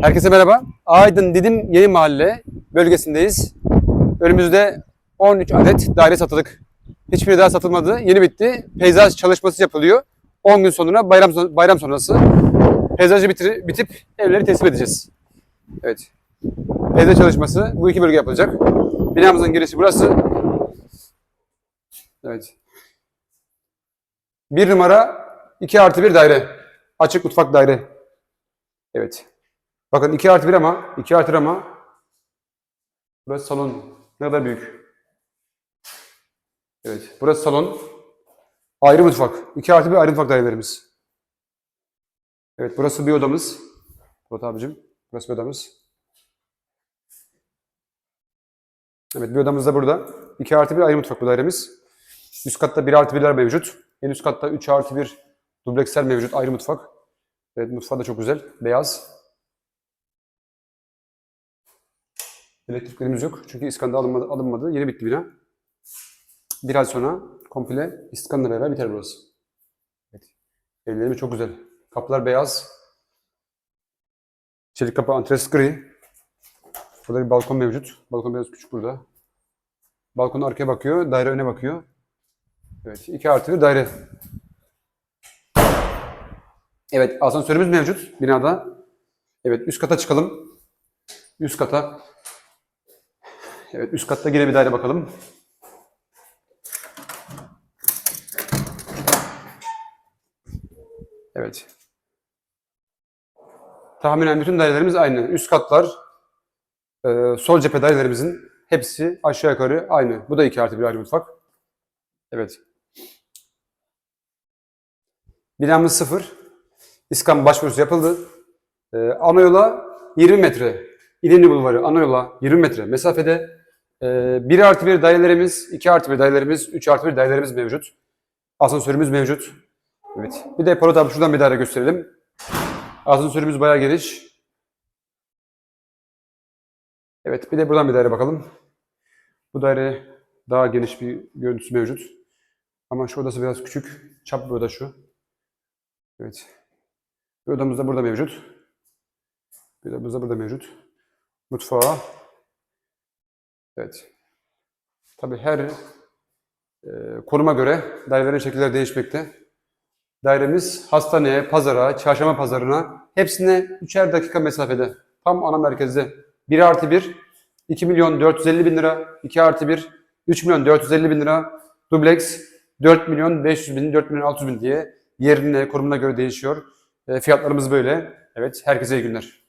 Herkese merhaba. Aydın Didim Yeni Mahalle bölgesindeyiz. Önümüzde 13 adet daire satılık. Hiçbiri daha satılmadı. Yeni bitti. Peyzaj çalışması yapılıyor. 10 gün sonra bayram bayram sonrası peyzajı bitir, bitip evleri teslim edeceğiz. Evet. Peyzaj çalışması bu iki bölge yapılacak. Binamızın girişi burası. Evet. Bir numara 2 artı bir daire. Açık mutfak daire. Evet. Bakın 2 artı 1 ama 2 artı 1 ama burası salon. Ne kadar büyük. Evet. Burası salon. Ayrı mutfak. 2 artı 1 ayrı mutfak dairelerimiz. Evet. Burası bir odamız. Murat abicim. Burası bir odamız. Evet. Bir odamız da burada. 2 artı 1 ayrı mutfak bu dairemiz. Üst katta 1 artı 1'ler mevcut. En üst katta 3 artı 1 dubleksler mevcut. Ayrı mutfak. Evet. Mutfağı da çok güzel. Beyaz. Elektriklerimiz yok. Çünkü İskan'da alınmadı, alınmadı. Yeni bitti bina. Bir ay sonra komple İskan'la beraber biter burası. Evet. Evlerimiz çok güzel. Kapılar beyaz. Çelik kapı antres gri. Burada bir balkon mevcut. Balkon biraz küçük burada. Balkon arkaya bakıyor. Daire öne bakıyor. Evet. 2 artı bir daire. Evet. Asansörümüz mevcut binada. Evet. Üst kata çıkalım. Üst kata. Evet, üst katta yine bir daire bakalım. Evet. Tahminen bütün dairelerimiz aynı. Üst katlar, e, sol cephe dairelerimizin hepsi aşağı yukarı aynı. Bu da 2 artı 1 ayrı mutfak. Evet. Binamız sıfır. İskan başvurusu yapıldı. E, ana yola 20 metre. İnönü Bulvarı ana yola 20 metre mesafede. E, 1 artı 1 dairelerimiz, 2 artı 1 dairelerimiz, 3 artı 1 dairelerimiz mevcut. Asansörümüz mevcut. Evet. Bir de Polat abi şuradan bir daire gösterelim. Asansörümüz bayağı geniş. Evet bir de buradan bir daire bakalım. Bu daire daha geniş bir görüntüsü mevcut. Ama şu odası biraz küçük. Çap bir oda şu. Evet. Bir odamız da burada mevcut. Bir odamız da burada mevcut. Mutfağı. Evet. Tabii her e, konuma göre dairelerin şekilleri değişmekte. Dairemiz hastaneye, pazara, çarşamba pazarına hepsine üçer dakika mesafede. Tam ana merkezde. 1 artı 1, 2 milyon 450 bin lira, 2 artı 1, 3 milyon 450 bin lira, dubleks 4 milyon 500 bin, 4 milyon 600 bin diye yerine, konumuna göre değişiyor. E, fiyatlarımız böyle. Evet, herkese iyi günler.